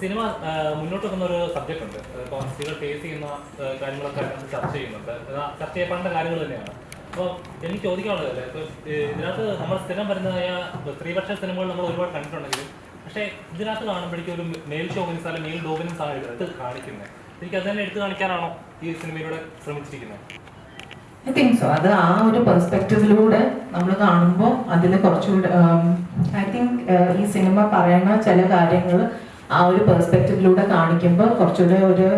Cinema മുന്നോട്ട് വെക്കുന്ന ഒരു സബ്ജക്റ്റ് ഉണ്ട് ഇപ്പോൾ സ്ത്രീകൾ ഫേസ് ചെയ്യുന്ന കാര്യങ്ങളൊക്കെ ചർച്ച ചെയ്യുന്നുണ്ട്. ചർച്ച ചെയ്യപ്പെടേണ്ട കാര്യങ്ങൾ തന്നെയാണ്. അപ്പോൾ എനിക്ക് ചോദിക്കാനുള്ളത് ഇപ്പോൾ ഇതിനകത്ത് നമ്മൾ സ്ഥിരം വരുന്നതായ സ്ത്രീപക്ഷ സിനിമകൾ നമ്മൾ ഒരുപാട് കണ്ടിട്ടുണ്ടെങ്കിലും പക്ഷേ ഇതിനകത്ത് കാണുമ്പോഴേക്കും ഒരു മെയിൽ ഷോവിൻസ് അല്ലെങ്കിൽ മെയിൽ ഡോമിനൻസ് ആണ് എടുത്ത് കാണിക്കുന്നത് എനിക്ക് അത് തന്നെ എടുത്തു കാണിക്കാനാണോ ഈ സിനിമയിലൂടെ ശ്രമിച്ചിരിക്കുന്നത്? ഐ തിങ്ക് സോ അത് ആ ഒരു പെർസ്പെക്റ്റീവിലൂടെ നമ്മൾ കാണുമ്പോൾ അതിൽ കുറച്ചുകൂടെ ഐ തിങ്ക് ഈ സിനിമ പറയുന്ന ചില കാര്യങ്ങൾ ആ ഒരു പെർസ്പെക്റ്റീവിലൂടെ കാണിക്കുമ്പോൾ കുറച്ചുകൂടെ ഒരു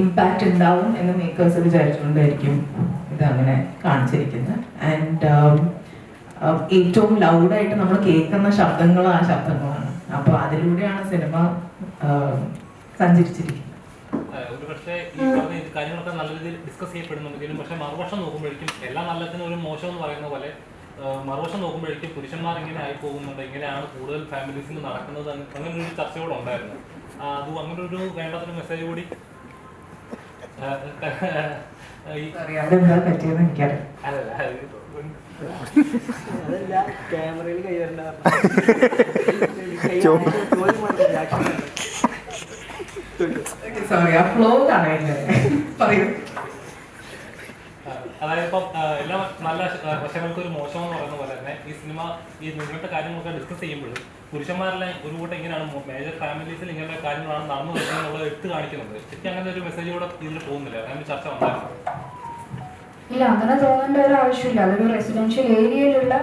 ഇമ്പാക്റ്റ് ഉണ്ടാവും എന്ന് മേക്കേഴ്സ് വിചാരിച്ചുകൊണ്ടായിരിക്കും അങ്ങനെ കാണിച്ചിരിക്കുന്നത്. ആൻഡ് ഏറ്റവും ലൗഡായിട്ട് നമ്മൾ കേൾക്കുന്ന ശബ്ദങ്ങൾ ആ ശബ്ദങ്ങളാണ്. അപ്പോൾ അതിലൂടെയാണ് സിനിമ സഞ്ചരിച്ചിരിക്കുന്നത്. ഒരുപക്ഷേ ഈ പറഞ്ഞ നല്ല രീതിയിൽ ഡിസ്കസ് ചെയ്യപ്പെടുന്നുണ്ടെങ്കിലും പക്ഷെ മറുപക്ഷം നോക്കുമ്പോഴേക്കും എല്ലാ നല്ലതിനും ഒരു മോശം എന്ന് പറയുന്ന പോലെ മറുവശം നോക്കുമ്പോഴേക്കും പുരുഷന്മാർ ഇങ്ങനെ ആയി പോകുന്നുണ്ട് ഇങ്ങനെയാണ് കൂടുതൽ ഫാമിലീസിൽ നടക്കുന്നത്. അങ്ങനെ ഒരു ചർച്ച കൂടെ ഉണ്ടായിരുന്നു അത് അങ്ങനെ ഒരു വേണ്ടാത്തൊരു മെസ്സേജ് കൂടി. ക്യാമറയിൽ ഈ വരണ്ട പറ്റിയെന്ന് എനിക്കറിയാം. അല്ലല്ല അതല്ല ക്യാമറയിൽ കൈവരണ്ട സോറി ആ ഫ്ലോ കാണാനില്ല? പറയൂ. അതായത് ഇപ്പം എല്ലാ നല്ല വശ- വശങ്ങൾക്കും ഒരു മോശം എന്ന് പറയുന്ന പോലെ തന്നെ ഈ സിനിമ ഈ ഇങ്ങനത്തെ കാര്യങ്ങളൊക്കെ ഡിസ്കസ് ചെയ്യുമ്പോൾ പുരുഷന്മാരെല്ലാം ഒരു കൂട്ടം ഇങ്ങനെയാണ് മേജർ ഫാമിലീസിൽ ഇങ്ങനത്തെ കാര്യങ്ങളാണ് നടന്നു വരുന്നത് എടുത്ത് കാണിക്കുന്നത്. ശരിക്കും അങ്ങനെ ഒരു മെസ്സേജ് കൂടെ ഇതിൽ പോകുന്നില്ല. അങ്ങനെ ചർച്ച ഉണ്ടായിരുന്നു ഇല്ല അങ്ങനെ തോന്നേണ്ട ഒരു ആവശ്യമില്ല. അതൊരു റെസിഡൻഷ്യൽ ഏരിയയിലുള്ള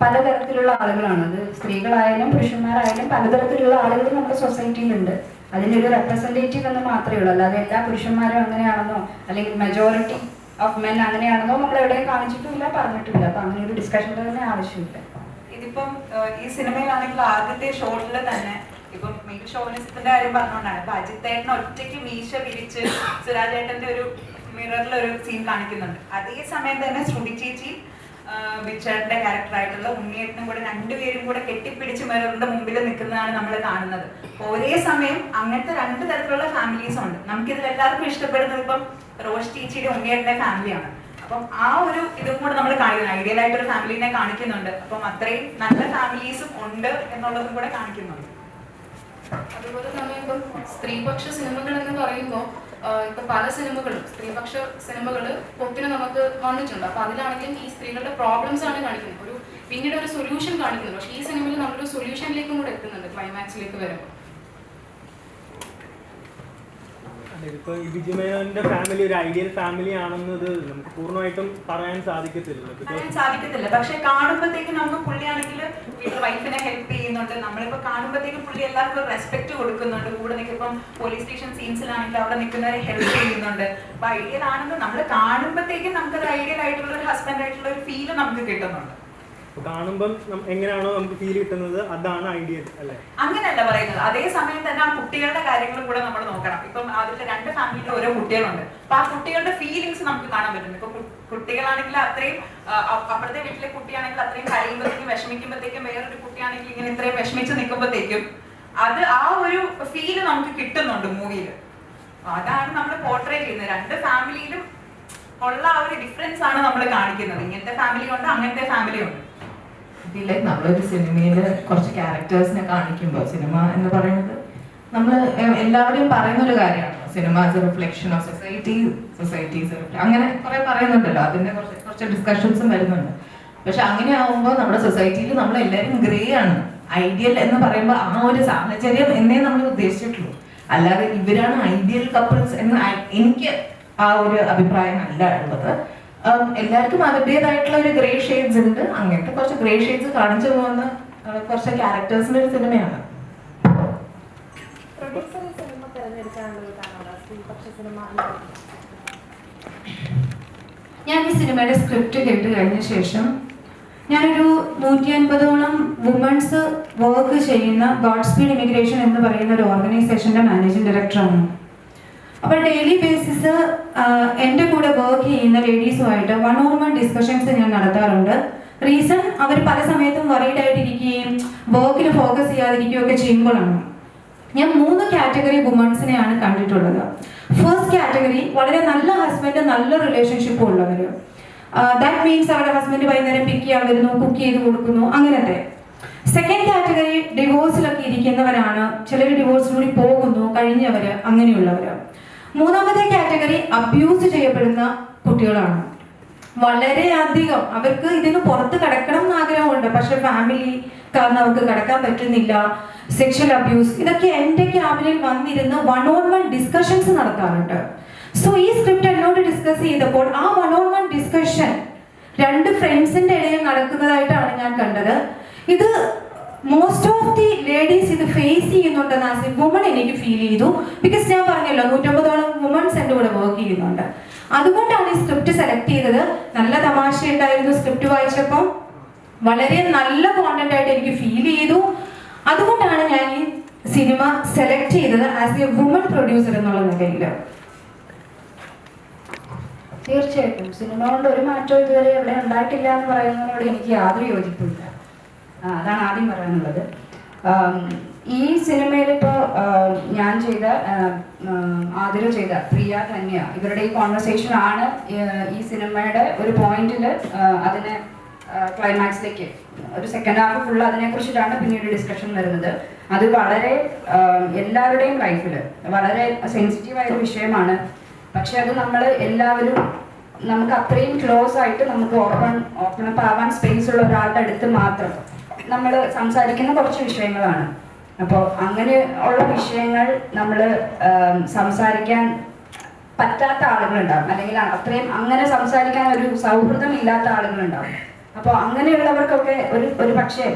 പലതരത്തിലുള്ള ആളുകളാണ്. അത് സ്ത്രീകളായാലും പുരുഷന്മാരായാലും പലതരത്തിലുള്ള ആളുകൾ നമ്മുടെ സൊസൈറ്റിയിലുണ്ട് അതിന്റെ ഒരു റെപ്രസെന്റേറ്റീവ് എന്ന് മാത്രമേ ഉള്ളൂ. അല്ലാതെ എല്ലാ പുരുഷന്മാരും അങ്ങനെയാണെന്നോ അല്ലെങ്കിൽ മെജോറിറ്റി ഓഫ് മെൻ അങ്ങനെയാണെന്നോ നമ്മൾ എവിടെയും കാണിച്ചിട്ടില്ല പറഞ്ഞിട്ടില്ല. അപ്പൊ അങ്ങനെ ഒരു ഡിസ്കഷൻ തന്നെ ആവശ്യമില്ല. ഇതിപ്പം ഈ സിനിമയിലാണെങ്കിൽ ആദ്യത്തെ ഷോട്ടിൽ തന്നെ ഇപ്പം മെയിൽ ഷോണിസത്തിന്റെ കാര്യം പറഞ്ഞുകൊണ്ടാണ് അപ്പൊ അജിത്തേട്ടൻ ഒറ്റയ്ക്ക് മീശ വിരിച്ച് സുരാജേട്ടന്റെ ഒരു മിററിൽ ഒരു സീൻ കാണിക്കുന്നുണ്ട്. അതേ സമയം തന്നെ ശ്രുതി ചേച്ചി ബിച്ചേട്ടന്റെ ക്യാരക്ടറായിട്ടുള്ള ഉണ്ണിയേട്ടനും കൂടെ രണ്ടുപേരും കൂടെ കെട്ടിപ്പിടിച്ച് മിററിന്റെ മുമ്പിൽ നിൽക്കുന്നതാണ് നമ്മൾ കാണുന്നത്. ഒരേ സമയം അങ്ങനത്തെ രണ്ട് തരത്തിലുള്ള ഫാമിലീസും ഉണ്ട്. നമുക്കിതിൽ എല്ലാവർക്കും ഇഷ്ടപ്പെടുന്നത് ഇപ്പം റോഷ് ചേച്ചിയുടെ ഉണ്ണിയേട്ടന്റെ ഫാമിലിയാണ്. അപ്പം ആ ഒരു ഇതും കൂടെ നമ്മൾ കാണിക്കുന്നു. ഐഡിയൽ ആയിട്ട് ഒരു ഫാമിലിനെ കാണിക്കുന്നുണ്ട്. അപ്പം അത്രയും നല്ല ഫാമിലീസും ഉണ്ട് എന്നുള്ളതും കൂടെ കാണിക്കുന്നുണ്ട്. അതുപോലെ തന്നെ ഇപ്പം സ്ത്രീപക്ഷ സിനിമകൾ എന്ന് പറയുമ്പോൾ ഇപ്പൊ പല സിനിമകളും സ്ത്രീപക്ഷ സിനിമകൾ ഒത്തിരി നമുക്ക് വന്നിട്ടുണ്ട്. അപ്പൊ അതിലാണെങ്കിലും ഈ സ്ത്രീകളുടെ പ്രോബ്ലംസ് ആണ് കാണിക്കുന്നത്. ഒരു പിന്നീട് ഒരു സൊല്യൂഷൻ കാണിക്കുന്നത് പക്ഷേ ഈ സിനിമയിൽ നമ്മളൊരു സൊല്യൂഷനിലേക്കും കൂടെ എത്തുന്നുണ്ട്. ക്ലൈമാക്സിലേക്ക് വരുമ്പോൾ. ഇപ്പൊ ഈ ബിജുമേനോന്റെ ഫാമിലി ഒരു ഐഡിയൽ ഫാമിലി ആണെന്നത് നമുക്ക് പൂർണമായിട്ടും പറയാൻ സാധിക്കത്തില്ല പറയാൻ സാധിക്കത്തില്ല. പക്ഷെ കാണുമ്പോഴത്തേക്ക് നമുക്ക് പുള്ളിയാണെങ്കിൽ വീട്ടിൽ വൈഫിനെ ഹെൽപ്പ് ചെയ്യുന്നുണ്ട്. നമ്മളിപ്പോ കാണുമ്പോഴത്തേക്ക് പുള്ളി എല്ലാവർക്കും റെസ്പെക്ട് കൊടുക്കുന്നുണ്ട്. കൂടെ നിൽക്കിപ്പം പോലീസ് സ്റ്റേഷൻ സീൻസിലാണെങ്കിൽ അവിടെ നിൽക്കുന്നവരെ ഹെൽപ്പ് ചെയ്യുന്നുണ്ട്. അപ്പൊ ഐഡിയൽ ആണെന്ന് നമ്മൾ കാണുമ്പോഴത്തേക്കും നമുക്കൊരു ഐഡിയൽ ആയിട്ടുള്ള ഒരു ഹസ്ബൻഡ് ആയിട്ടുള്ള ഒരു ഫീൽ നമുക്ക് കിട്ടുന്നുണ്ട്. കാണുമ്പം എങ്ങനെയാണോ നമുക്ക് ഫീൽ കിട്ടുന്നത് അതാണ് ഐഡിയ അല്ലേ? അങ്ങനെയല്ല പറയുന്നത്. അതേ സമയം തന്നെ ആ കുട്ടികളുടെ കാര്യങ്ങളും കൂടെ നമ്മൾ നോക്കണം. ഇപ്പം അതിൽ രണ്ട് ഫാമിലിയിൽ ഓരോ കുട്ടികളുണ്ട്. അപ്പൊ ആ കുട്ടികളുടെ ഫീലിങ്സ് നമുക്ക് കാണാൻ പറ്റും. ഇപ്പൊ കുട്ടികളാണെങ്കിൽ അത്രയും അപ്പുറത്തെ വീട്ടിലെ കുട്ടിയാണെങ്കിൽ അത്രയും കഴിയുമ്പോഴത്തേക്കും വിഷമിക്കുമ്പോഴത്തേക്കും വേറൊരു കുട്ടിയാണെങ്കിൽ ഇങ്ങനെ ഇത്രയും വിഷമിച്ച് നിൽക്കുമ്പോഴത്തേക്കും അത് ആ ഒരു ഫീൽ നമുക്ക് കിട്ടുന്നുണ്ട് മൂവിയിൽ അതാണ് നമ്മൾ പോർട്രേറ്റ് ചെയ്യുന്നത്. രണ്ട് ഫാമിലിയിലും ഉള്ള ആ ഒരു ഡിഫറൻസ് ആണ് നമ്മൾ കാണിക്കുന്നത്. ഇങ്ങനത്തെ ഫാമിലി ഉണ്ട് അങ്ങനത്തെ ഫാമിലി ഉണ്ട്. ഇതിൽ നമ്മളൊരു സിനിമയിൽ കുറച്ച് ക്യാരക്ടേഴ്സിനെ കാണിക്കുമ്പോൾ സിനിമ എന്ന് പറയുന്നത് നമ്മൾ എല്ലാവരും പറയുന്ന ഒരു കാര്യമാണ്. Cinema as a reflection of society societies അങ്ങനെ കുറെ പറയുന്നുണ്ടല്ലോ. അതിന്റെ കുറച്ച് കുറച്ച് ഡിസ്കഷൻസും വരുന്നുണ്ട്. പക്ഷെ അങ്ങനെ ആവുമ്പോൾ നമ്മുടെ സൊസൈറ്റിയിൽ നമ്മൾ എല്ലാവരും ഗ്രേ ആണ്. ഐഡിയൽ എന്ന് പറയുമ്പോൾ ആ ഒരു സാഹചര്യം എന്നേ നമ്മൾ ഉദ്ദേശിച്ചിട്ടുള്ളൂ. അല്ലാതെ ഇവരാണ് ഐഡിയൽ കപ്പിൾസ് എന്ന് എനിക്ക് ആ ഒരു അഭിപ്രായം അല്ല ഉള്ളത്. എല്ലാവർക്കും അവരുടേതായിട്ടുള്ള ഒരു ഗ്രേ ഷെയ്ഡ്സ് ഉണ്ട്. അങ്ങനത്തെ കുറച്ച് ഗ്രേ ഷെയ്ഡ്സ് കാണിച്ചു പോകുന്ന കുറച്ച് ക്യാരക്ടേഴ്സിന്റെ ഒരു സിനിമയാണ് ഞാൻ ഈ സിനിമയുടെ സ്ക്രിപ്റ്റ് കേട്ട് കഴിഞ്ഞ ശേഷം ഞാനൊരു നൂറ്റി അൻപതോളം വുമൺസ് വർക്ക് ചെയ്യുന്ന ഗോഡ് സ്പീഡ് ഇമിഗ്രേഷൻ എന്ന് പറയുന്ന ഒരു ഓർഗനൈസേഷന്റെ മാനേജിംഗ് ഡയറക്ടറാണ് അപ്പോൾ ഡെയിലി ബേസിസ് എന്റെ കൂടെ വർക്ക് ചെയ്യുന്ന ലേഡീസുമായിട്ട് വൺ ഓൺ വൺ ഡിസ്കഷൻസ് ഞാൻ നടത്താറുണ്ട്. റീസൺ അവർ പല സമയത്തും വറീഡ് ആയിട്ടിരിക്കുകയും വർക്കിൽ ഫോക്കസ് ചെയ്യാതിരിക്കുകയും ഒക്കെ ചെയ്യുമ്പോഴാണ്. ഞാൻ മൂന്ന് കാറ്റഗറി വുമൺസിനെയാണ് കണ്ടിട്ടുള്ളത്. ഫസ്റ്റ് കാറ്റഗറി വളരെ നല്ല ഹസ്ബൻഡ് നല്ല റിലേഷൻഷിപ്പ് ഉള്ളവർ. ദാറ്റ് മീൻസ് അവരുടെ ഹസ്ബൻഡ് വൈകുന്നേരം പിക്ക് ചെയ്യാൻ വരുന്നു കുക്ക് ചെയ്ത് കൊടുക്കുന്നു അങ്ങനത്തെ. സെക്കൻഡ് കാറ്റഗറി ഡിവോഴ്സിലൊക്കെ ഇരിക്കുന്നവരാണ്. ചിലർ ഡിവോഴ്സിലൂടെ പോകുന്നു കഴിഞ്ഞവര് അങ്ങനെയുള്ളവര്. മൂന്നാമത്തെ കാറ്റഗറി അബ്യൂസ് ചെയ്യപ്പെടുന്ന കുട്ടികളാണ്. വളരെയധികം. അവർക്ക് ഇതിന് പുറത്ത് കിടക്കണം എന്ന് ആഗ്രഹമുണ്ട്. പക്ഷെ ഫാമിലി കാരണം അവർക്ക് കിടക്കാൻ പറ്റുന്നില്ല. സെക്ഷൽ അബ്യൂസ് ഇതൊക്കെ എന്റെ ക്യാബിനിൽ വന്നിരുന്ന് വൺ ഓൺ വൺ ഡിസ്കഷൻസ് നടത്താറുണ്ട്. സോ ഈ സ്ക്രിപ്റ്റ് എന്നോട് ഡിസ്കസ് ചെയ്തപ്പോൾ ആ വൺ ഓൺ വൺ ഡിസ്കഷൻ രണ്ട് ഫ്രണ്ട്സിന്റെ ഇടയിൽ നടക്കുന്നതായിട്ടാണ് ഞാൻ കണ്ടത്. ഇത് മോസ്റ്റ് ഓഫ് ദി ലേഡീസ് ഇത് ഫേസ് ചെയ്യുന്നുണ്ടെന്ന് ആസ് എ വുമൺ എനിക്ക് ഫീൽ ചെയ്തു. ബിക്കോസ് ഞാൻ പറഞ്ഞല്ലോ നൂറ്റമ്പതോളം വുമൺസ് എന്റെ കൂടെ വർക്ക് ചെയ്യുന്നുണ്ട്. അതുകൊണ്ടാണ് ഈ സ്ക്രിപ്റ്റ് സെലക്ട് ചെയ്തത്. നല്ല തമാശ ഉണ്ടായിരുന്നു സ്ക്രിപ്റ്റ് വായിച്ചപ്പോൾ വളരെ നല്ല കോണ്ടന്റ് ആയിട്ട് എനിക്ക് ഫീൽ ചെയ്തു. അതുകൊണ്ടാണ് ഞാൻ ഈ സിനിമ സെലക്ട് ചെയ്തത് ആസ് എ വുമൺ പ്രൊഡ്യൂസർ എന്നുള്ള നിലയിൽ. തീർച്ചയായിട്ടും. സിനിമ കൊണ്ട് ഒരു മാറ്റവും ഇതുവരെ ഇവിടെ ഉണ്ടായിട്ടില്ല എന്ന് പറയുന്നതിനോട് എനിക്ക് യാതൊരു യോജിപ്പില്ല അതാണ് ആദ്യം പറയാനുള്ളത്. ഈ സിനിമയിൽ ഇപ്പോൾ ഞാൻ ചെയ്ത ആതിര ചെയ്ത പ്രിയ ധന്യ ഇവരുടെ ഈ കോൺവെർസേഷൻ ആണ് ഈ സിനിമയുടെ ഒരു പോയിന്റിൽ അതിനെ ക്ലൈമാക്സിലേക്ക് ഒരു സെക്കൻഡ് ഹാഫ് ഫുൾ അതിനെ കുറിച്ചിട്ടാണ് പിന്നീട് ഡിസ്കഷൻ വരുന്നത്. അത് വളരെ എല്ലാവരുടെയും ലൈഫിൽ വളരെ സെൻസിറ്റീവായ ഒരു വിഷയമാണ്. പക്ഷെ അത് നമ്മൾ എല്ലാവരും നമുക്ക് അത്രയും ക്ലോസ് ആയിട്ട് നമുക്ക് ഓപ്പൺ ഓപ്പൺ അപ്പ് ആവാൻ സ്പേസ് ഉള്ള ഒരാളുടെ അടുത്ത് മാത്രം. നമ്മൾ സംസാരിക്കുന്ന കുറച്ച് വിഷയങ്ങളാണ്. അപ്പോൾ അങ്ങനെ ഉള്ള വിഷയങ്ങൾ നമ്മൾ സംസാരിക്കാൻ പറ്റാത്ത ആളുകളുണ്ടാവും. അല്ലെങ്കിൽ അത്രയും അങ്ങനെ സംസാരിക്കാൻ ഒരു സൗഹൃദം ഇല്ലാത്ത ആളുകളുണ്ടാവും. അപ്പോൾ അങ്ങനെയുള്ളവർക്കൊക്കെ ഒരു ഒരു പക്ഷേ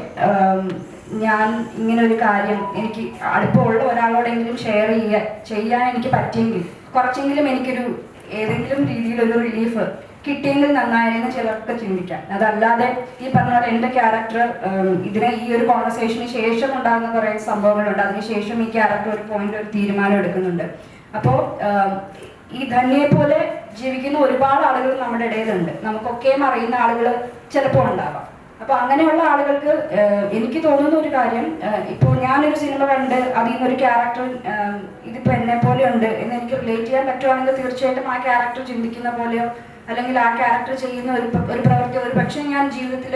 ഞാൻ ഇങ്ങനെ ഒരു കാര്യം എനിക്ക് അടുപ്പമുള്ള ഒരാളോടെങ്കിലും ഷെയർ ചെയ്യുക ചെയ്യാൻ എനിക്ക് പറ്റിയെങ്കിൽ കുറച്ചെങ്കിലും എനിക്കൊരു ഏതെങ്കിലും രീതിയിലൊരു റിലീഫ് കിട്ടിയെങ്കിൽ നന്നായിരുന്നു ചിലർക്ക് ചിന്തിക്കാം അതല്ലാതെ ഈ പറഞ്ഞ പോലെ എന്റെ ക്യാരക്ടർ ഇതിനെ ഈ ഒരു കോൺവെർസേഷന് ശേഷം ഉണ്ടാകുന്ന കുറേ സംഭവങ്ങളുണ്ട്. അതിനുശേഷം ഈ ക്യാരക്ടർ ഒരു പോയിന്റ് ഒരു തീരുമാനം എടുക്കുന്നുണ്ട്. അപ്പോൾ ഈ ധന്യയെ പോലെ ജീവിക്കുന്ന ഒരുപാട് ആളുകൾ നമ്മുടെ ഇടയിലുണ്ട്. നമുക്കൊക്കെയും അറിയുന്ന ആളുകൾ ചിലപ്പോൾ ഉണ്ടാവാം. അപ്പൊ അങ്ങനെയുള്ള ആളുകൾക്ക് എനിക്ക് തോന്നുന്ന ഒരു കാര്യം ഇപ്പോൾ ഞാനൊരു സിനിമ കണ്ട് അതിൽ നിന്നൊരു ക്യാരക്ടർ ഇതിപ്പോ എന്നെ പോലെ ഉണ്ട് എന്ന് എനിക്ക് റിലേറ്റ് ചെയ്യാൻ പറ്റുവാണെങ്കിൽ തീർച്ചയായിട്ടും ആ ക്യാരക്ടർ ചിന്തിക്കുന്ന പോലെയോ അല്ലെങ്കിൽ ആ ക്യാരക്ടർ ചെയ്യുന്ന ഒരു ഒരു പ്രവൃത്തി ഒരു പക്ഷേ ഞാൻ ജീവിതത്തിൽ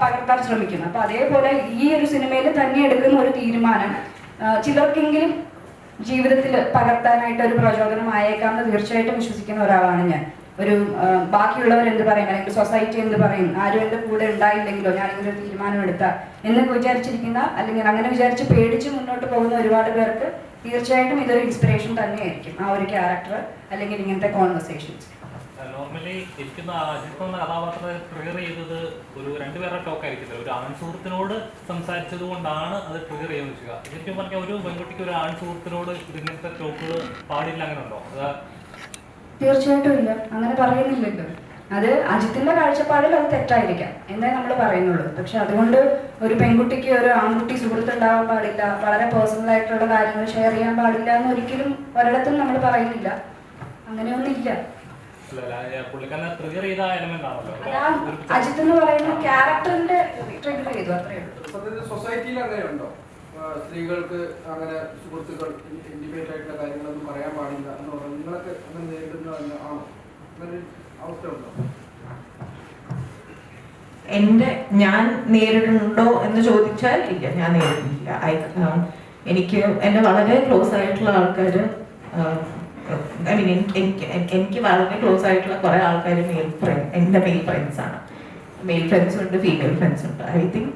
പകർത്താൻ ശ്രമിക്കുന്നു അപ്പൊ അതേപോലെ ഈ ഒരു സിനിമയിൽ തന്നെ എടുക്കുന്ന ഒരു തീരുമാനം ചിലർക്കെങ്കിലും ജീവിതത്തിൽ പകർത്താനായിട്ട് ഒരു പ്രചോദനമായേക്കാം എന്ന് തീർച്ചയായിട്ടും വിശ്വസിക്കുന്ന ഒരാളാണ് ഞാൻ. ഒരു ബാക്കിയുള്ളവർ എന്ത് പറയും? അല്ലെങ്കിൽ സൊസൈറ്റി എന്ത് പറയും? ആരും എന്റെ കൂടെ ഉണ്ടായില്ലെങ്കിലോ ഞാൻ ഇങ്ങനെ ഒരു തീരുമാനം എടുത്ത? എന്ന് വിചാരിച്ചിരിക്കുന്ന അല്ലെങ്കിൽ അങ്ങനെ വിചാരിച്ച് പേടിച്ച് മുന്നോട്ട് പോകുന്ന ഒരുപാട് പേർക്ക് തീർച്ചയായിട്ടും ഇതൊരു ഇൻസ്പിറേഷൻ തന്നെയായിരിക്കും. ആ ഒരു ക്യാരക്ടർ അല്ലെങ്കിൽ ഇങ്ങനത്തെ കോൺവെർസേഷൻസ് നോർമലി ഇരിക്കുന്ന അജിത്ത് എന്ന കഥാപാത്രത്തെ ട്രിഗർ ചെയ്തത് ഒരു രണ്ടുപേരുടെ ടോക്ക് ആയിരിക്കില്ല ഒരു ആൺ സുഹൃത്തിനോട് സംസാരിച്ചത് കൊണ്ടാണ് അത് ട്രിഗർ ചെയ്യുന്നത് വെച്ചുക. ശരിക്കും പറഞ്ഞാൽ ഒരു പെൺകുട്ടിക്ക് ഒരു ആൺ സുഹൃത്തിനോട് ഇങ്ങനത്തെ ടോക്കുകൾ പാടില്ല അങ്ങനെ ഉണ്ടോ തീർച്ചയായിട്ടും ഇല്ല അങ്ങനെ പറയുന്നില്ലല്ലോ അത് അജിത്തിന്റെ കാഴ്ചപ്പാടിൽ അത് തെറ്റായിരിക്കാം എന്നേ നമ്മൾ പറയുന്നുള്ളൂ. പക്ഷെ അതുകൊണ്ട് ഒരു പെൺകുട്ടിക്ക് ഒരു ആൺകുട്ടി സുഹൃത്ത് ഉണ്ടാവാൻ പാടില്ല വളരെ പേഴ്സണൽ ആയിട്ടുള്ള കാര്യങ്ങൾ ഷെയർ ചെയ്യാൻ പാടില്ല എന്ന് ഒരിക്കലും ഒരിടത്തും നമ്മൾ പറയുന്നില്ല. അങ്ങനെയൊന്നും ഇല്ല. അജിത്ത് എന്ന് പറയുന്ന ക്യാരക്ടറിന്റെ ട്രിഗർ ചെയ്തു അത്രേ ഉള്ളൂ. സൊസൈറ്റിയിൽ അങ്ങനെയുണ്ടോ സ്ത്രീകൾക്ക് അങ്ങനെ സുഹൃത്തുക്കൾ ഇൻഡിപെൻഡന്റ് ആയിട്ടുള്ള കാര്യങ്ങളൊന്നും പറയാൻ പാടില്ല എന്ന് പറഞ്ഞു നിങ്ങളൊക്കെ അങ്ങനെ നേരിടുന്ന ആണോ? അങ്ങനെ അവസ്ഥ ഉണ്ടോ? എന്റെ ഞാൻ നേരിടുന്നുണ്ടോ എന്ന് ചോദിച്ചാൽ ഇല്ല ഞാൻ നേരിടുന്നില്ല. ഐ എനിക്ക് എന്റെ വളരെ ക്ലോസ് ആയിട്ടുള്ള ആൾക്കാർ ഐ മീൻ എനിക്ക് വളരെ ക്ലോസ് ആയിട്ടുള്ള കുറേ ആൾക്കാർ മെയിൽ ഫ്രണ്ട് എന്റെ മെയിൽ ഫ്രണ്ട്സ് ആണ്. മെയിൽ ഫ്രണ്ട്സും ഉണ്ട് ഫീമെയിൽ ഫ്രണ്ട്സ് ഉണ്ട്. ഐ തിങ്ക്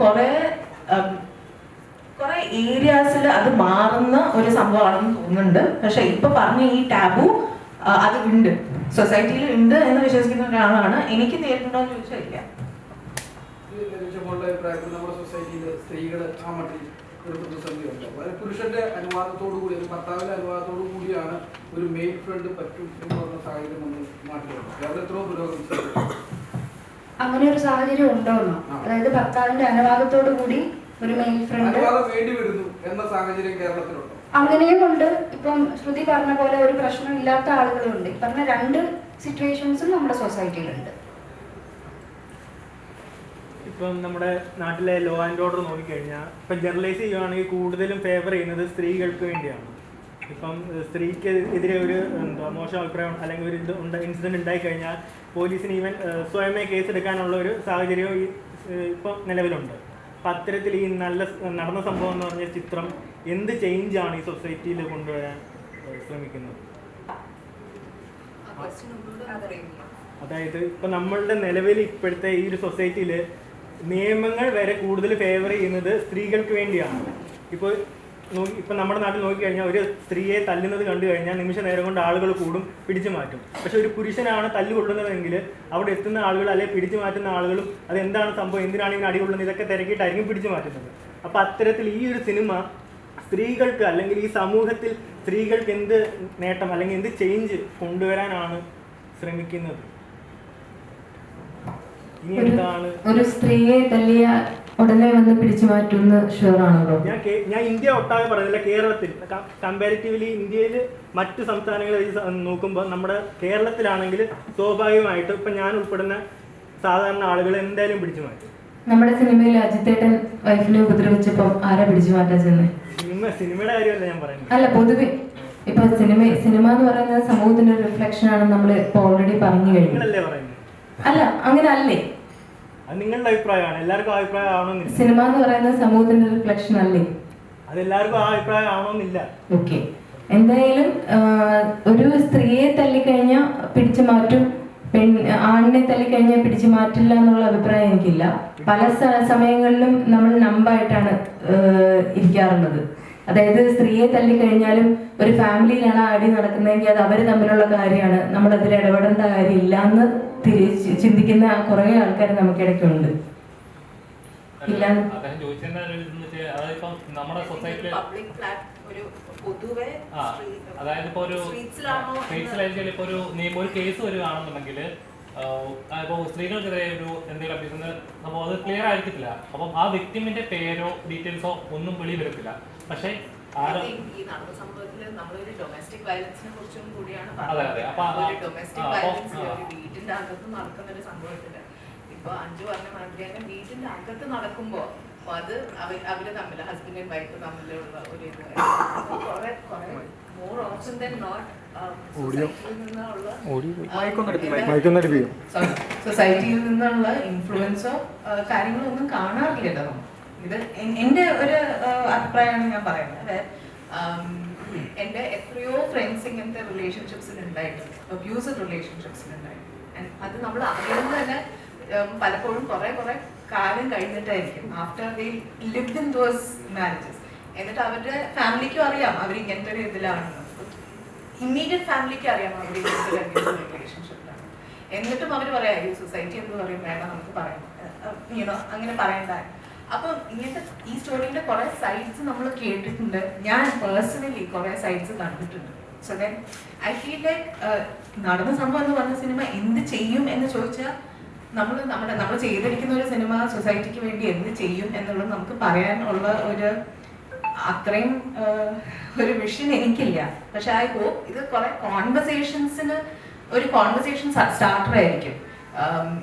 കുറേ ഉം, കുറെ ഏരിയാസിൽ അത് മാറുന്ന ഒരു സംഭവമാണെന്ന് തോന്നുന്നുണ്ട്. പക്ഷെ ഇപ്പൊ പറഞ്ഞ ഈ ടാബു അത് ഉണ്ട്. സൊസൈറ്റിയിൽ ഉണ്ട് എന്ന് വിശ്വസിക്കുന്ന ഒരാളാണ്. എനിക്ക് നേരിട്ടുണ്ടോ എന്ന് ചോദിച്ചാൽ ഇല്ല. ഒരു പ്രതിസന്ധിയുണ്ട്. അതായത് പുരുഷന്റെ അനുവാദത്തോടു കൂടി ഒരു ഭർത്താവിന്റെ അനുവാദത്തോടു കൂടിയാണ് ഒരു മെയിൽ ഫ്രണ്ട് പറ്റും എന്ന് പറഞ്ഞ സാഹചര്യം നമ്മൾ നാട്ടിലുണ്ട് കേരളം എത്രയോ പുരോഗമിച്ചിട്ടുണ്ട്. അങ്ങനെ ഒരു സാഹചര്യം ഉണ്ടോന്നോ അതായത് ഭർത്താവിന്റെ അനുവാദത്തോടു കൂടി ഒരു മെയിൽ ഫ്രണ്ട് വേണ്ടി വരുന്നു എന്ന സാഹചര്യം കേരളത്തിലുണ്ടോ? അങ്ങനെയും ഉണ്ട്. ഇപ്പം ശ്രുതി പറഞ്ഞ പോലെ ഒരു പ്രശ്നം ഇല്ലാത്ത ആളുകളുണ്ട് പറഞ്ഞ രണ്ട് സിറ്റുവേഷൻസും നമ്മുടെ സൊസൈറ്റിയിലുണ്ട് ഇപ്പം നമ്മുടെ നാട്ടിലെ ലോ ആൻഡ് ഓർഡർ നോക്കിക്കഴിഞ്ഞാൽ ഇപ്പം ജനറലൈസ് ചെയ്യുകയാണെങ്കിൽ കൂടുതലും ഫേവർ ചെയ്യുന്നത് സ്ത്രീകൾക്ക് വേണ്ടിയാണ്. ഇപ്പം സ്ത്രീക്ക് എതിരെ ഒരു എന്താ മോശം അഭിപ്രായം അല്ലെങ്കിൽ ഒരു ഇത് ഉണ്ടായി ഇൻസിഡന്റ് ഉണ്ടായിക്കഴിഞ്ഞാൽ പോലീസിന് ഈവൻ സ്വയമേ കേസ് എടുക്കാനുള്ള ഒരു സാഹചര്യവും ഈ ഇപ്പം നിലവിലുണ്ട്. അപ്പം അത്തരത്തിൽ ഈ നല്ല നടന്ന സംഭവം എന്ന് പറഞ്ഞ ചിത്രം എന്ത് ചേഞ്ചാണ് ഈ സൊസൈറ്റിയിൽ കൊണ്ടുവരാൻ ശ്രമിക്കുന്നത്? അതായത് ഇപ്പം നമ്മളുടെ നിലവിൽ ഇപ്പോഴത്തെ ഈ ഒരു സൊസൈറ്റിയിൽ നിയമങ്ങൾ വരെ കൂടുതൽ ഫേവർ ചെയ്യുന്നത് സ്ത്രീകൾക്ക് വേണ്ടിയാണ്. ഇപ്പോൾ നോക്കി ഇപ്പം നമ്മുടെ നാട്ടിൽ നോക്കിക്കഴിഞ്ഞാൽ ഒരു സ്ത്രീയെ തല്ലുന്നത് കണ്ടു കഴിഞ്ഞാൽ നിമിഷ നേരം കൊണ്ട് ആളുകൾ കൂടും പിടിച്ചു മാറ്റും. പക്ഷെ ഒരു പുരുഷനാണ് തല്ലുകൊള്ളുന്നതെങ്കിൽ അവിടെ എത്തുന്ന ആളുകൾ അല്ലെങ്കിൽ പിടിച്ചു മാറ്റുന്ന ആളുകളും അത് എന്താണ് സംഭവം? എന്തിനാണ് ഇങ്ങനെ അടികൊള്ളുന്നത് ഇതൊക്കെ തിരക്കിയിട്ടായിരിക്കും പിടിച്ചു മാറ്റുന്നത്. അപ്പം അത്തരത്തിൽ ഈ ഒരു സിനിമ സ്ത്രീകൾക്ക് അല്ലെങ്കിൽ ഈ സമൂഹത്തിൽ സ്ത്രീകൾക്ക് എന്ത് നേട്ടം അല്ലെങ്കിൽ എന്ത് ചേഞ്ച് കൊണ്ടുവരാനാണ് ശ്രമിക്കുന്നത്? ഒരു- സ്ത്രീയെ തല്ലിയ ഉടനെ വന്ന് പിടിച്ചു മാറ്റുന്ന ഷുവറാണല്ലോ. ഞാൻ ഞാൻ ഇന്ത്യ ഒട്ടാകെ പറയുന്നില്ല കേരളത്തിൽ. കമ്പാരിറ്റീവ്ലി ഇന്ത്യയിൽ മറ്റ് സംസ്ഥാനങ്ങളെ വെച്ച് നോക്കുമ്പോൾ നമ്മുടെ കേരളത്തിലാണെങ്കിൽ സ്വാഭാവികമായിട്ട് ഇപ്പൊ ഞാൻ ഉൾപ്പെടുന്ന സാധാരണ ആളുകൾ എന്തായാലും പിടിച്ചു മാറ്റും. നമ്മുടെ സിനിമയിൽ അജിത്തേട്ടൻ വൈഫിനെ ഉപദ്രവിച്ചപ്പോ ആരാ പിടിച്ചു മാറ്റാൻ ചെന്നേ? സിനിമ സിനിമയുടെ കാര്യമല്ല ഞാൻ പറയുന്നത്. അല്ല പൊതുവെ ഇപ്പൊ സിനിമ സിനിമ എന്ന് പറയുന്നത് സമൂഹത്തിന്റെ ഒരു റിഫ്ലക്ഷൻ ആണ് നമ്മൾ ഇപ്പൊ ഓൾറെഡി പറഞ്ഞു കഴിഞ്ഞു. അല്ല അങ്ങനെ അല്ലേ അത് നിങ്ങളുടെ അഭിപ്രായമാണ്. എല്ലാവർക്കും അഭിപ്രായം ആവണമെന്നില്ല സിനിമ എന്ന് പറയുന്നത് സമൂഹത്തിന്റെ റിഫ്ലക്ഷൻ അല്ലേ? അത് എല്ലാവർക്കും ആ അഭിപ്രായം ആവണമെന്നില്ല ഓക്കെ. എന്തായാലും ഒരു സ്ത്രീയെ തല്ലിക്കഴിഞ്ഞാൽ പിടിച്ചു മാറ്റും പെൺ ആണിനെ തല്ലിക്കഴിഞ്ഞാൽ പിടിച്ചു മാറ്റില്ല എന്നുള്ള അഭിപ്രായം എനിക്കില്ല. പല സമയങ്ങളിലും നമ്മൾ നമ്പായിട്ടാണ് ഇരിക്കാറുള്ളത്. അതായത് സ്ത്രീയെ തല്ലിക്കഴിഞ്ഞാലും ഒരു ഫാമിലിയിലാണ് ആടി അടി നടക്കുന്നതെങ്കിൽ അത് അവർ തമ്മിലുള്ള കാര്യമാണ്. നമ്മൾ അതിൽ ഇടപെടേണ്ട കാര്യമില്ല എന്ന് തിരിച്ച് ചിന്തിക്കുന്ന കുറേ ആൾക്കാർ നമുക്കിടയ്ക്കുണ്ട് ഇല്ല. നമ്മുടെ സൊസൈറ്റിയിൽ പബ്ലിക് ഫ്ലാറ്റ് ഒരു പൊതുവെ ആ അതായത് ഇപ്പൊ ഒരു സ്ട്രീറ്റ്സിലാണോ സ്ട്രീറ്റ്സിലായിരിക്കും ഇപ്പൊ ഒരു നിയമം ഒരു കേസ് വരികയാണെന്നുണ്ടെങ്കിൽ ഇപ്പോൾ സ്ത്രീകൾക്കെതിരെ ഒരു എന്തെങ്കിലും അപ്പോൾ അത് ക്ലിയർ ആയിരിക്കത്തില്ല. അപ്പം ആ വിക്ടിമിന്റെ പേരോ ഡീറ്റെയിൽസോ ഒന്നും വെളിയിൽ വരത്തില്ല. പക്ഷേ ആരോ നമ്മളൊരു ഡൊമസ്റ്റിക് വയലൻസിനെ കുറിച്ചും കൂടിയാണ് അതെ, അതെ. അപ്പൊ ആ- ഡൊമസ്റ്റിക് വയലൻസ് വീട്ടിന്റെ അകത്ത് നടക്കുന്ന ഒരു സംഭവത്തിൽ ഇപ്പൊ അഞ്ചു പറഞ്ഞ മാതിരി തന്നെ വീട്ടിന്റെ അകത്ത് നടക്കുമ്പോ അപ്പൊ അത് അവർ അവർ തമ്മിൽ ഹസ്ബൻഡ് ആൻഡ് വൈഫ് തമ്മിലുള്ള ഒരു ഇത് കുറെ കുറെ മോർ ഓപ്ഷൻ ദൻ നോട്ട് സൊസൈറ്റിയിൽ നിന്നുള്ള ഇൻഫ്ലുവൻസോ കാര്യങ്ങളോ ഒന്നും കാണാറില്ല നമ്മൾ. ഇത് എന്റെ എന്റെ ഒരു അഭിപ്രായമാണ് ഞാൻ പറയുന്നത്. എന്റെ എത്രയോ ഫ്രണ്ട്സ് ഇങ്ങനത്തെ റിലേഷൻഷിപ്സിൽ ഉണ്ടായിട്ടുണ്ട് അബ്യൂസഡ് റിലേഷൻഷിപ്സിൽ ഉണ്ടായിട്ടുണ്ട് അത് നമ്മൾ അറിയുന്നത് തന്നെ പലപ്പോഴും കുറെ കുറെ കാലം കഴിഞ്ഞിട്ടായിരിക്കും. After the lived in those marriages എന്നിട്ട് അവരുടെ ഫാമിലിക്കും അറിയാം അവർ ഇങ്ങനത്തെ ഒരു ഇതിലാണെന്ന് ഇമ്മീഡിയറ്റ് ഫാമിലിക്ക് അറിയാം അവർ ഇങ്ങനത്തെ റിലേഷൻഷിപ്പിലാണ് എന്നിട്ടും അവർ പറയാം ഈ സൊസൈറ്റി എന്ന് പറയും വേണം നമുക്ക് പറയാം. അങ്ങനെ പറയണ്ട അപ്പം ഇങ്ങനത്തെ ഈ സ്റ്റോറിയുടെ കുറെ സൈഡ്സ് നമ്മൾ കേട്ടിട്ടുണ്ട്. ഞാൻ പേഴ്സണലി കുറെ സൈഡ്സ് കണ്ടിട്ടുണ്ട്. So then I feel like നടന്ന സംഭവം എന്ന് പറഞ്ഞ സിനിമ എന്ത് ചെയ്യും എന്ന് ചോദിച്ചാൽ നമ്മൾ നമ്മുടെ നമ്മൾ ചെയ്തിരിക്കുന്ന ഒരു സിനിമ സൊസൈറ്റിക്ക് വേണ്ടി എന്ത് ചെയ്യും എന്നുള്ളത് നമുക്ക് പറയാനുള്ള ഒരു അത്രയും ഒരു വിഷൻ എനിക്കില്ല. പക്ഷെ ഐ ഹോപ്പ് ഇത് കുറെ കോൺവെർസേഷൻസിന് ഒരു കോൺവെർസേഷൻ സ്റ്റാർട്ടർ ആയിരിക്കും.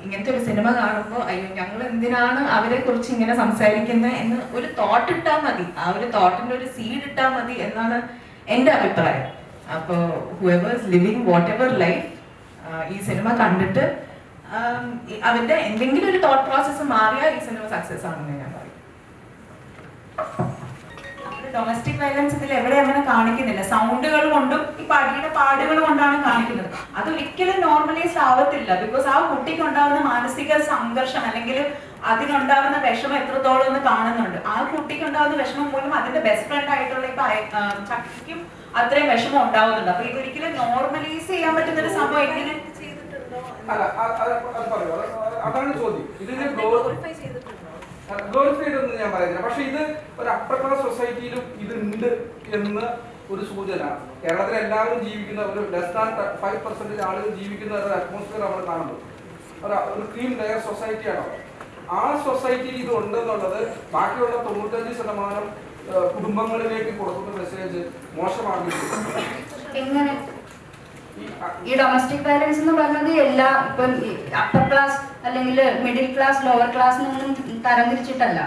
ഇങ്ങനത്തെ ഒരു സിനിമ കാണുമ്പോൾ അയ്യോ ഞങ്ങൾ എന്തിനാണ് അവരെ കുറിച്ച് ഇങ്ങനെ സംസാരിക്കുന്നത് എന്ന് ഒരു തോട്ട് ഇട്ടാൽ മതി. ആ ഒരു തോട്ടിന്റെ ഒരു സീഡ് ഇട്ടാൽ മതി എന്നാണ് എന്റെ അഭിപ്രായം. അപ്പോൾ whoever's living whatever life ഈ സിനിമ കണ്ടിട്ട് അവരുടെ എന്തെങ്കിലും ഒരു തോട്ട് പ്രോസസ്സ് മാറിയാൽ ഈ സിനിമ സക്സസ് ആണെന്ന് ഞാൻ പറയും. ഡൊമസ്റ്റിക് വയലൻസ് ഇതിൽ എവിടെ അങ്ങനെ കാണിക്കുന്നില്ല. സൗണ്ടുകൾ കൊണ്ടും ഈ പടിയുടെ പാടുകൾ കൊണ്ടാണ് കാണിക്കുന്നത്. അത് ഒരിക്കലും നോർമലൈസ് ആവത്തില്ല. ബിക്കോസ് ആ കുട്ടിക്ക് ഉണ്ടാകുന്ന മാനസിക സംഘർഷം അല്ലെങ്കിൽ അതിനുണ്ടാകുന്ന വിഷമം എത്രത്തോളം എന്ന് കാണുന്നുണ്ട്. ആ കുട്ടിക്ക് ഉണ്ടാകുന്ന വിഷമം മൂലം അതിന്റെ ബെസ്റ്റ് ഫ്രണ്ട് ആയിട്ടുള്ള ഇപ്പൊ ചക്കിക്കും അത്രയും വിഷമം ഉണ്ടാവുന്നുണ്ട്. അപ്പൊ ഇതൊരിക്കലും നോർമലൈസ് ചെയ്യാൻ പറ്റുന്ന ഒരു സംഭവം എങ്ങനെ? അതാണ് ചോദ്യം. ഇതിന് എന്ന് ഞാൻ പറയുന്നില്ല. പക്ഷെ ഇത് ഒരു അപ്പർ ക്ലാസ് സൊസൈറ്റിയിലും ഇത് ഉണ്ട് എന്ന് ഒരു സൂചന. കേരളത്തിൽ എല്ലാവരും ജീവിക്കുന്ന ഒരു ലെസ് ദാൻ ഫൈവ് പെർസെന്റേജ് ആളുകൾ ജീവിക്കുന്ന ഒരു അറ്റ്മോസ്ഫിയർ നമ്മൾ കാണുന്നു. ഒരു ക്രീം ലെയർ സൊസൈറ്റിയാണോ ആ സൊസൈറ്റിയിൽ ഇത് ഉണ്ടെന്നുള്ളത് ബാക്കിയുള്ള തൊണ്ണൂറ്റഞ്ച് ശതമാനം കുടുംബങ്ങളിലേക്ക് കൊടുക്കുന്ന മെസ്സേജ് മോശമാകുന്നു. ഈ ഈ ഡൊമസ്റ്റിക് വയലൻസ് എന്ന് പറഞ്ഞത് എല്ലാ ഇപ്പം അപ്പർ ക്ലാസ് അല്ലെങ്കിൽ മിഡിൽ ക്ലാസ് ലോവർ ക്ലാസ് എന്നൊന്നും തരംതിരിച്ചിട്ടല്ല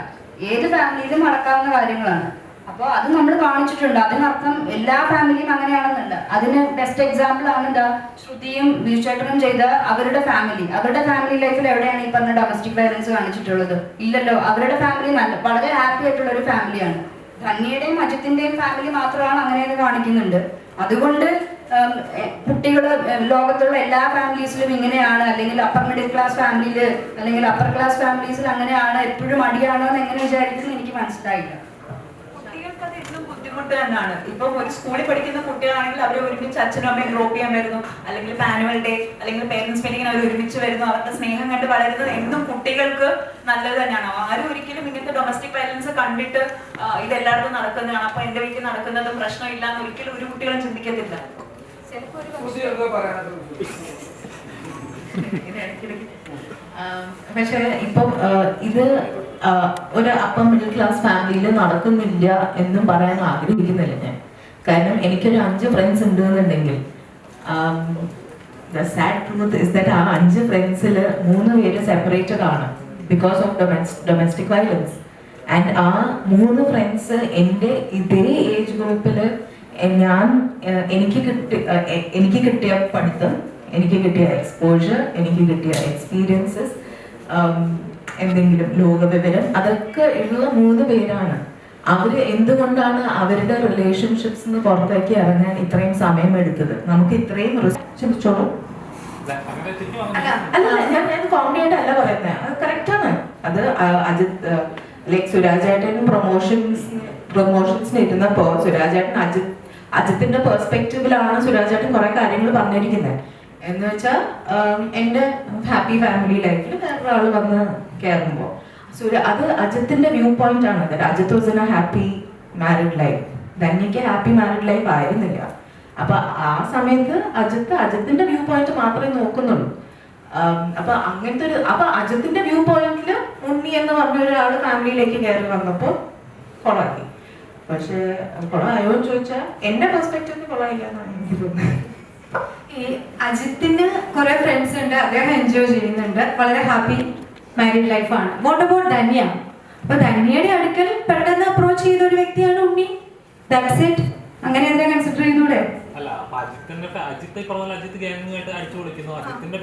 ഏത് ഫാമിലിയിലും നടക്കാവുന്ന കാര്യങ്ങളാണ്. അപ്പോൾ അത് നമ്മൾ കാണിച്ചിട്ടുണ്ട്. അതിനർത്ഥം എല്ലാ ഫാമിലിയും അങ്ങനെയാണെന്നുണ്ട്. അതിന് ബെസ്റ്റ് എക്സാമ്പിൾ ആണ് എന്താ? ശ്രുതിയും ബിജുചേട്ടനും ചെയ്ത അവരുടെ ഫാമിലി അവരുടെ ഫാമിലി ലൈഫിൽ എവിടെയാണ് ഈ പറഞ്ഞ ഡൊമസ്റ്റിക് വയലൻസ് കാണിച്ചിട്ടുള്ളത്? ഇല്ലല്ലോ. അവരുടെ ഫാമിലി നല്ല വളരെ ഹാപ്പി ആയിട്ടുള്ള ഒരു ഫാമിലിയാണ് ധന്യയുടെയും അജിത്തിന്റെയും ഫാമിലി മാത്രമാണ് അങ്ങനെയെന്ന് കാണിക്കുന്നുണ്ട്. അതുകൊണ്ട് കുട്ടികൾ ലോകത്തുള്ള എല്ലാ ഫാമിലീസിലും ഇങ്ങനെയാണ്. അല്ലെങ്കിൽ അപ്പർ മിഡിൽ ക്ലാസ് ഫാമിലിയിൽ അല്ലെങ്കിൽ അപ്പർ ക്ലാസ് ഫാമിലീസിൽ അങ്ങനെയാണ്. എപ്പോഴും അടിയാണോ എന്ന് എങ്ങനെ വിചാരിക്കുന്നത് എനിക്ക് മനസ്സിലായില്ല. ബുദ്ധിമുട്ട് തന്നെയാണ്. ഇപ്പൊ ഒരു സ്കൂളിൽ പഠിക്കുന്ന കുട്ടികളാണെങ്കിൽ അവർ ഒരുമിച്ച് അച്ഛനും അമ്മയും ഡ്രോപ്പ് ചെയ്യാൻ വരുന്നു. അല്ലെങ്കിൽ ആനുവൽ ഡേ അല്ലെങ്കിൽ പേരൻസ് മീറ്റിംഗ് അവർ ഒരുമിച്ച് വരുന്നു. അവരുടെ സ്നേഹം കണ്ട് വളരുന്നത് എന്നും കുട്ടികൾക്ക് നല്ലത് തന്നെയാണ്. ആരും ഒരിക്കലും ഇങ്ങനത്തെ ഡൊമസ്റ്റിക് വയലൻസ് കണ്ടിട്ട് ഇത് എല്ലായിടത്തും നടക്കുന്നതാണ്. അപ്പൊ എന്റെ വീട്ടിൽ നടക്കുന്നതും പ്രശ്നമില്ല എന്ന് ഒരിക്കലും ഒരു കുട്ടികളും ചിന്തിക്കത്തില്ല. പക്ഷേ ഇപ്പം ഇത് ഒരു അപ്പർ മിഡിൽ ക്ലാസ് ഫാമിലിയിൽ നടക്കുന്നില്ല എന്ന് പറയാൻ ആഗ്രഹിക്കുന്നില്ല ഞാൻ. കാരണം എനിക്കൊരു അഞ്ച് ഫ്രണ്ട്സ് ഉണ്ട് എന്നുണ്ടെങ്കിൽ സാഡ് ട്രൂത്ത് ഇസ് ദാറ്റ് ആ അഞ്ച് ഫ്രണ്ട്സിൽ മൂന്ന് പേര് സെപ്പറേറ്റഡ് ആണ് because of domestic violence and ആ മൂന്ന് ഫ്രണ്ട്സ് എന്റെ ഇതേ ഏജ് ഗ്രൂപ്പിൽ ഞാൻ എനിക്ക് കിട്ടി എനിക്ക് കിട്ടിയ പഠിത്തം എനിക്ക് കിട്ടിയ എക്സ്പോഷർ എനിക്ക് കിട്ടിയ എക്സ്പീരിയൻസസ് എന്തെങ്കിലും ലോകവിവരം അതൊക്കെ ഉള്ള മൂന്ന് പേരാണ്. അവർ എന്തുകൊണ്ടാണ് അവരുടെ റിലേഷൻഷിപ്സ് പുറത്തേക്ക് ഇറങ്ങാൻ ഇത്രയും സമയം എടുത്തത് നമുക്ക് ഇത്രയും ചോദിച്ചോളൂ. അല്ല, ഞാൻ ഞാൻ കോമഡി അല്ല പറയുന്നത് അത് കറക്റ്റ് ആണ്. അത് അജിത് ലൈക് സുരാജ് ഏട്ടനും പ്രൊമോഷൻസ് പ്രൊമോഷൻസിന് ഇരുന്നപ്പോ സുരാജ് ഏട്ടൻ അജിത് അജിത്തിന്റെ പെർസ്പെക്റ്റീവിലാണ് സുരാജേട്ടൻ കുറെ കാര്യങ്ങൾ പറഞ്ഞിരിക്കുന്നത്. എന്ന് വെച്ചാൽ എന്റെ ഹാപ്പി ഫാമിലി ലൈഫിൽ വേറെ ആൾ വന്ന് കയറുമ്പോൾ സുര അത് അജിത്തിന്റെ വ്യൂ പോയിന്റ് ആണ്. അത് Ajith was in a happy married life ധന്യക്ക് happy married life ആയിരുന്നില്ല. അപ്പൊ ആ സമയത്ത് അജിത്ത് അജിത്തിന്റെ വ്യൂ പോയിന്റ് മാത്രമേ നോക്കുന്നുള്ളൂ. അപ്പൊ അങ്ങനത്തെ ഒരു അപ്പൊ അജിത്തിന്റെ വ്യൂ പോയിന്റിൽ ഉണ്ണി എന്ന് പറഞ്ഞ ഒരാൾ ഫാമിലിയിലേക്ക് കയറി വന്നപ്പോ കൊളാക്കി. പക്ഷെ കൊളായോ എന്ന് ചോദിച്ചാൽ എന്റെ പെർസ്പെക്റ്റീവ് എന്നാണ് എനിക്ക് തോന്നുന്നത്. ഈ അജിത്തിന് കുറെ ഫ്രണ്ട്സ് ഉണ്ട്. അദ്ദേഹം എൻജോയ് ചെയ്യുന്നുണ്ട്. വളരെ ഹാപ്പി മാരീഡ് ലൈഫാണ് വാട്ട് അബൌട്ട് ധന്യ? അപ്പൊ ധന്യയുടെ അടുക്കൽ പെട്ടെന്ന് അപ്രോച്ച് ചെയ്ത ഒരു വ്യക്തിയാണ് ഉണ്ണി. ദാറ്റ്സ് ഇറ്റ് അങ്ങനെ എന്താ കൺസിഡർ ചെയ്യുന്നൂടെ അല്ല അപ്പൊ ഗ്യാങ്ങുമായിട്ട് അടിച്ചു അജിത്തിന്റെ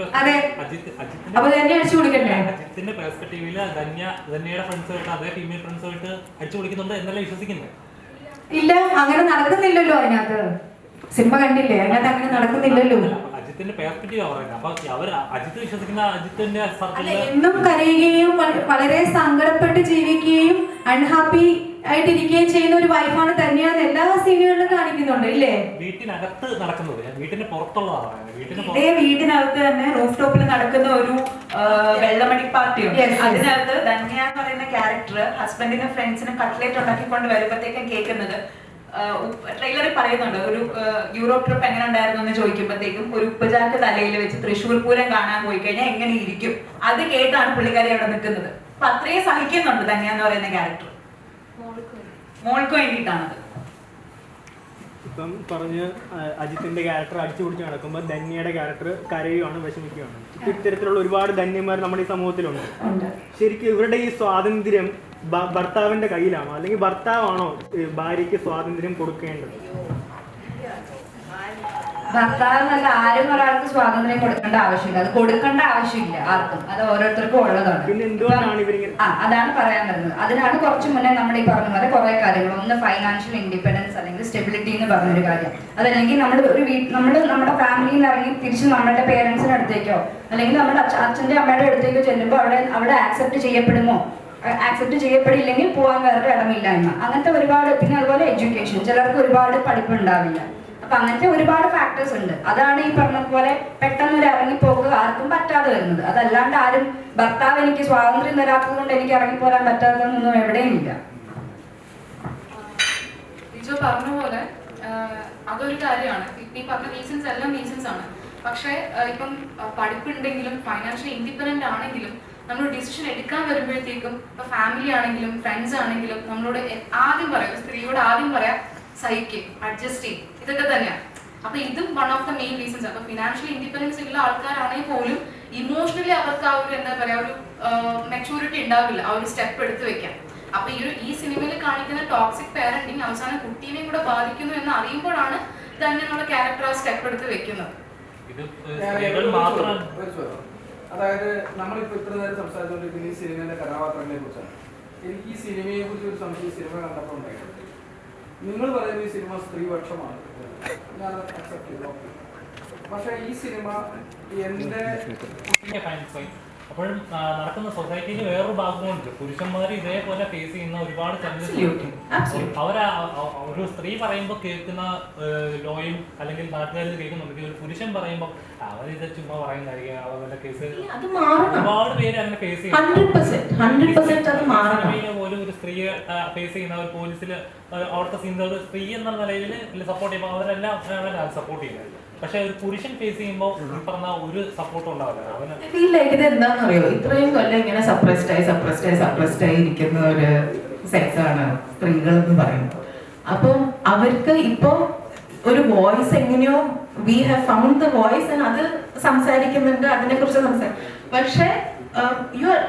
ധന്യ അടിച്ചു കൊടുക്കണ്ടേ അജിത്തിന്റെ പെർസ്പെക്ടീവിൽ ധന്യ ധന്യയുടെ ഫ്രണ്ട്സുമായിട്ട് അതേ ഫീമെയിൽ ഫ്രണ്ട്സുമായിട്ട് അടിച്ചു കൊടുക്കുന്നുണ്ട് എന്നല്ല വിശ്വസിക്കുന്നത്? ഇല്ല അങ്ങനെ നടക്കുന്നില്ലല്ലോ അതിനകത്ത്. സിനിമ കണ്ടില്ലേ? അതിനകത്ത് അങ്ങനെ നടക്കുന്നില്ലല്ലോ. എന്നും കരയുകയും വളരെ സങ്കടപ്പെട്ട് ജീവിക്കുകയും അൺഹാപ്പി ആയിട്ടിരിക്കുകയും ചെയ്യുന്ന ഒരു വൈഫാണ് തന്നെയാണ് എല്ലാ സീനുകളിലും കാണിക്കുന്നുണ്ട് ഇല്ലേ? വീട്ടിനകത്ത് നടക്കുന്നത്. വീട്ടിന് പുറത്തുള്ളതാണ് ഇതേ വീടിനകത്ത് തന്നെ റൂഫ് ടോപ്പിൽ നടക്കുന്ന ഒരു വെള്ളമണി yes. അതിനകത്ത് ധന്യ എന്ന് പറയുന്ന ക്യാരക്ടർ ഹസ്ബൻഡിനും ഫ്രണ്ട്സിനും കട്ട്ലേറ്റ് ഉണ്ടാക്കിക്കൊണ്ട് വരുമ്പോഴത്തേക്കും കേൾക്കുന്നത് ട്രെയിലറിൽ പറയുന്നുണ്ട് ഒരു യൂറോപ്പ് ട്രിപ്പ് എങ്ങനെ ഉണ്ടായിരുന്നു എന്ന് ചോദിക്കുമ്പോഴത്തേക്കും ഒരു ഉപ്പുചാക്ക് തലയിൽ വെച്ച് തൃശ്ശൂർ പൂരം കാണാൻ പോയി കഴിഞ്ഞാൽ എങ്ങനെ ഇരിക്കും? അത് കേട്ടാണ് പുള്ളിക്കാരി അവിടെ നിൽക്കുന്നത്. അപ്പൊ അത്രയും സഹിക്കുന്നുണ്ട് ധന്യ എന്ന് പറയുന്ന ക്യാരക്ടർ മോൾക്ക് വേണ്ടിയിട്ടാണത്. ഇപ്പം പറഞ്ഞ് അജിത്തിന്റെ ക്യാരക്ടർ അടിച്ചു പിടിച്ച് നടക്കുമ്പോൾ ധന്യയുടെ ക്യാരക്ടർ കരയുവാണ് വിഷമിക്കുകയാണ് ഇത്തരത്തിലുള്ള ഒരുപാട് ധന്യന്മാർ നമ്മുടെ ഈ സമൂഹത്തിലുണ്ട്. ശരിക്കും ഇവരുടെ ഈ സ്വാതന്ത്ര്യം ഭർത്താവിന്റെ കയ്യിലാണോ? അല്ലെങ്കിൽ ഭർത്താവാണോ ഭാര്യയ്ക്ക് സ്വാതന്ത്ര്യം കൊടുക്കേണ്ടത്? ഭർത്താവെന്നല്ല ആരും ഒരാൾക്ക് സ്വാതന്ത്ര്യം കൊടുക്കേണ്ട ആവശ്യമില്ല. അത് കൊടുക്കേണ്ട ആവശ്യമില്ല ആർക്കും. അത് ഓരോരുത്തർക്കും ഉള്ളതാണ്. ആ അതാണ് പറയാൻ വരുന്നത്. അതിനാണ് കുറച്ച് മുന്നേ നമ്മൾ ഈ പറഞ്ഞ പോലെ കുറെ കാര്യങ്ങൾ. ഒന്ന് ഫൈനാൻഷ്യൽ ഇൻഡിപെൻഡൻസ് അല്ലെങ്കിൽ സ്റ്റെബിലിറ്റി എന്ന് പറഞ്ഞൊരു കാര്യം. അതല്ലെങ്കിൽ നമ്മൾ ഒരു വീട്ടിൽ നമ്മൾ നമ്മുടെ ഫാമിലിയിൽ ഇറങ്ങി തിരിച്ച് നമ്മുടെ പേരൻസിന്റെ അടുത്തേക്കോ അല്ലെങ്കിൽ നമ്മുടെ അച്ഛന്റെ അച്ഛന്റെ അമ്മയുടെ അടുത്തേക്കോ ചെല്ലുമ്പോൾ അവിടെ അവിടെ ആക്സെപ്റ്റ് ചെയ്യപ്പെടുമോ? ആക്സെപ്റ്റ് ചെയ്യപ്പെടില്ലെങ്കിൽ പോകാൻ വേറെ ഇടമില്ലായ്മ. അങ്ങനത്തെ ഒരുപാട് പിന്നെ അതുപോലെ എഡ്യൂക്കേഷൻ ചിലർക്ക് ഒരുപാട് പഠിപ്പുണ്ടാവില്ല. അപ്പൊ അങ്ങനത്തെ ഒരുപാട് ഫാക്ടേഴ്സ് ഉണ്ട്. അതാണ് ഈ പറഞ്ഞതുപോലെ പെട്ടെന്ന് ഒരു ഇറങ്ങിപ്പോക്ക് ആർക്കും പറ്റാതെ വരുന്നത്. അതല്ലാണ്ട് ആരും ഭർത്താവ് എനിക്ക് സ്വാതന്ത്ര്യം തരാത്തത് കൊണ്ട് എനിക്ക് ഇറങ്ങിപ്പോരാൻ പറ്റാത്തതൊന്നും എവിടെയും ഇല്ല. പോലെ അതൊരു കാര്യമാണ്. ഈ പറഞ്ഞ റീസൺസ് എല്ലാം റീസൺസ് ആണ്. പക്ഷേ ഇപ്പം പഠിപ്പുണ്ടെങ്കിലും ഫൈനാൻഷ്യൽ ഇൻഡിപെൻഡന്റ് ആണെങ്കിലും നമ്മൾ ഡിസിഷൻ എടുക്കാൻ വരുമ്പോഴത്തേക്കും ഇപ്പൊ ഫാമിലി ആണെങ്കിലും ഫ്രണ്ട്സ് ആണെങ്കിലും നമ്മളോട് ആദ്യം പറയാം സ്ത്രീയോട് ആദ്യം പറയാം സഹിക്കും അഡ്ജസ്റ്റ് ചെയ്യും. ഇതൊക്കെ തന്നെയാണ് അപ്പൊ ഇതും one of the main reasons അപ്പൊ ഫിനാൻഷ്യൽ ഇൻഡിപെൻഡൻസ് ഉള്ള ആൾക്കാരാണെങ്കിൽ പോലും ഇമോഷണലി അവർക്ക് ആ ഒരു എന്താ പറയാ ഒരു മെച്ചൂരിറ്റി ഉണ്ടാവില്ല ആ ഒരു സ്റ്റെപ്പ് എടുത്തു വെക്കാൻ. അപ്പൊ ഈ ഒരു ഈ സിനിമയിൽ കാണിക്കുന്ന ടോക്സിക് പാരന്റിങ് അവസാനം കുട്ടീനെ കൂടെ ബാധിക്കുന്നു എന്ന് അറിയുമ്പോഴാണ് തന്നെയുള്ള ക്യാരക്ടർ ആ സ്റ്റെപ്പ് എടുത്ത് വെക്കുന്നത്. അതായത് നമ്മളിപ്പോ ഇത്ര നേരം സംസാരിച്ചുകൊണ്ടിരിക്കുന്ന ഈ സിനിമയുടെ കഥാപാത്രങ്ങളെ കുറിച്ചാണ്. എനിക്ക് ഈ സിനിമയെ കുറിച്ച് ഒരു സംശയം സിനിമ കണ്ടപ്പോൾ ഉണ്ടായിട്ടുണ്ട് നിങ്ങൾ പറയുന്ന ഈ സിനിമ സ്ത്രീപക്ഷമാണ്. ഞാൻ അക്സെപ്റ്റ് ചെയ്തു. പക്ഷേ ഈ സിനിമ എന്റെ അപ്പോഴും നടക്കുന്ന സൊസൈറ്റിയിൽ വേറൊരു ഭാഗമുണ്ട്. പുരുഷന്മാർ ഇതേപോലെ ഫേസ് ചെയ്യുന്ന ഒരുപാട് ചലഞ്ചസ് അവരാ ഒരു സ്ത്രീ പറയുമ്പോൾ കേൾക്കുന്ന ലോയും അല്ലെങ്കിൽ നാട്ടുകാരിൽ കേൾക്കുന്നുണ്ട് ഒരു പുരുഷൻ പറയുമ്പോൾ അവരിത് ചുമ്മാ പറയുന്നതായിരിക്കും അവരുടെ കേസ് ഒരുപാട് പേര് അങ്ങനെ ഫേസ് സിനിമയിലെ പോലും ഒരു സ്ത്രീയെ ഫേസ് ചെയ്യുന്ന ഒരു പോലീസിൽ അവിടുത്തെ ഒരു സ്ത്രീ എന്ന നിലയിൽ സപ്പോർട്ട് ചെയ്യുമ്പോൾ അവരെല്ലാം സപ്പോർട്ട് ചെയ്യുന്നത്. പക്ഷെ ഒരു പുരുഷൻ ഫേസ് ചെയ്യുമ്പോൾ പറഞ്ഞ ഒരു സപ്പോർട്ടും ഉണ്ടാവില്ല. ലൈക്ക് ഇത് എന്താണെന്നറിയോ ഇത്രയും കൊല്ലം ഇങ്ങനെ സപ്രസ്ഡ് ആയി സപ്രസ്ഡ് ആയി സപ്രസ്ഡ് ആയി ഇരിക്കുന്ന ഒരു സെക്സ് ആണ് സ്ത്രീകൾ എന്ന് പറയുന്നത്. അപ്പം അവർക്ക് ഇപ്പൊ ഒരു വോയിസ് എങ്ങനെയോ we have found the voice അത് സംസാരിക്കുന്നുണ്ട് അതിനെ കുറിച്ച് സംസാരിക്കും പക്ഷെ you are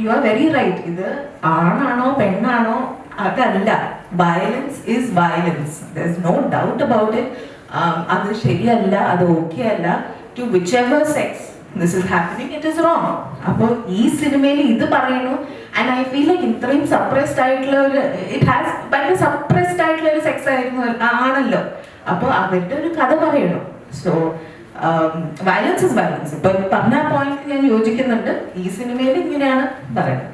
you are very right ഇത് ആണാണോ പെണ്ണാണോ അതല്ല. Violence is violence there is no doubt about it അത് ശരിയല്ല അത് ഓക്കെ അല്ല. To whichever sex this is happening it is wrong അപ്പോൾ ഈ സിനിമയിൽ ഇത് പറയുന്നു. ആൻഡ് ഐ ഫീൽ ലൈക്ക് ഇത്രയും സപ്രസ്ഡ് ആയിട്ടുള്ള ഒരു ഇറ്റ് ഹാസ് ഭയങ്കര സപ്രസ്ഡ് ആയിട്ടുള്ള ഒരു സെക്സ് ആയിരുന്നു ആണല്ലോ. അപ്പോൾ അവരുടെ ഒരു കഥ പറയണം. സോ വയലൻസ് ഇസ് വയലൻസ് ഇപ്പൊ പറഞ്ഞ പോയിന്റ് ഞാൻ യോജിക്കുന്നുണ്ട്. ഈ സിനിമയിൽ ഇങ്ങനെയാണ് പറയുന്നത്.